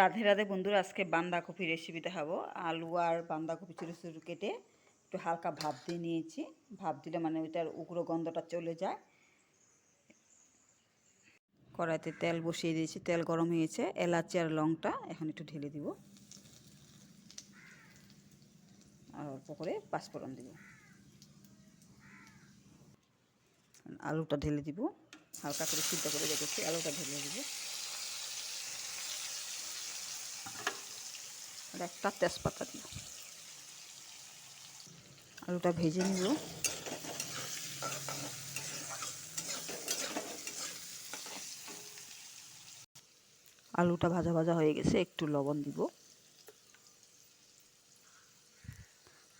রাধে রাধে বন্ধুরা, আজকে বাঁধাকপি রেসিপি দেখাবো। আলু আর বাঁধাকপি ছোটো ছোটো কেটে একটু হালকা ভাপ দিয়ে নিয়েছি। ভাপ দিলে মানে ওইটার উগ্র গন্ধটা চলে যায়। কড়াইতে তেল বসিয়ে দিয়েছি, তেল গরম হয়েছে। এলাচি আর লংটা এখন একটু ঢেলে দিব। আর অল্প করে পাঁচফোড়ন দিব। আলুটা ঢেলে দিব। হালকা করে সিদ্ধ করে রেখেছি, আলুটা ঢেলে দিব। আর একটা তেজপাতা দিব আলুটা ভেজে নিব। আলুটা ভাজা ভাজা হয়ে গেছে, একটু লবণ দিব।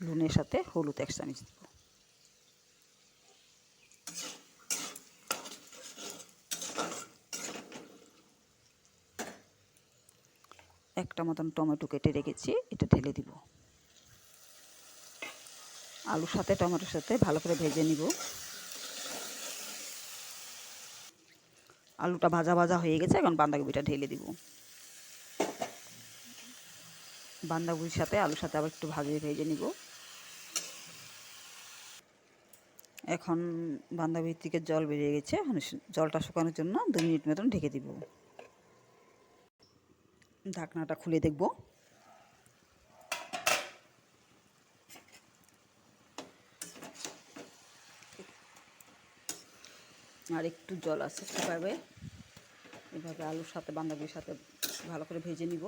লুনের সাথে হলুদ এক চামচ দিব। একটা মতন টমেটো কেটে রেখেছি, এটা ঢেলে দিব। আলুর সাথে, টমেটোর সাথে ভালো করে ভেজে নিব। আলুটা ভাজা ভাজা হয়ে গেছে, এখন বাঁধাকপিটা ঢেলে দিব। বাঁধাকপির সাথে, আলুর সাথে আবার একটু ভাজিয়ে ভেজে নিব। এখন বাঁধাকপির থেকে জল বেরিয়ে গেছে জলটা শুকানোর জন্য দু মিনিট মতন ঢেকে দিব। ঢাকনাটা খুলে দেখব। আর একটু জল আছে কীভাবে এভাবে আলুর সাথে, বাঁধাকপির সাথে ভালো করে ভেজে নিব।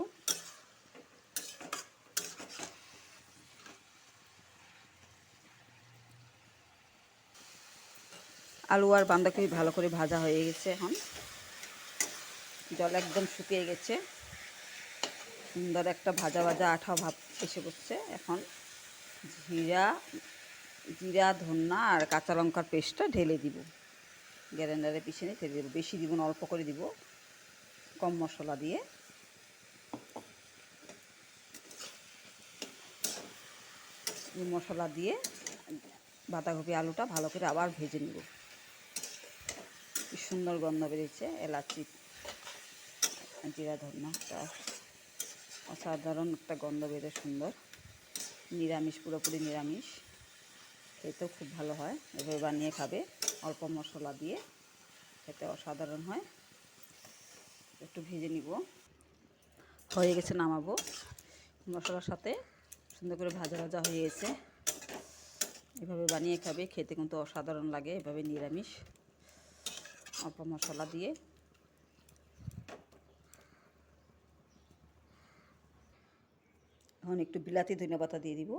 আলু আর বাঁধাকপি ভালো করে ভাজা হয়ে গেছে এখন। জল একদম শুকিয়ে গেছে। সুন্দর একটা ভাজা ভাজা আঠা ভাব এসে পড়ছে। এখন জিরা জিরা, ধন্না আর কাঁচা লঙ্কার পেস্টটা ঢেলে দিব। গ্যারেন্ডারে পিছিয়ে নিয়ে ঢেলে দেবো। বেশি দিব না, অল্প করে দিব কম মশলা দিয়ে। মশলা দিয়ে বাঁধাকপি আলুটা ভালো করে আবার ভেজে নিব। কি সুন্দর গন্ধ বেরিয়েছে, এলাচি, জিরা, ধন্নাটা। অসাধারণ একটা গন্ধ বেরো সুন্দর। নিরামিষ, পুরোপুরি নিরামিষ। খেতেও খুব ভালো হয়। এভাবে বানিয়ে খাবে। অল্প মশলা দিয়ে খেতে অসাধারণ হয়। একটু ভেজে নিব। হয়ে গেছে নামাবো। মশলার সাথে সুন্দর করে ভাজা ভাজা হয়ে গেছে। এভাবে বানিয়ে খাবে। খেতে কিন্তু অসাধারণ লাগে। এভাবে নিরামিষ। অল্প মশলা দিয়ে। এখন একটু বিলাতি ধনে পাতা দিয়ে দিব।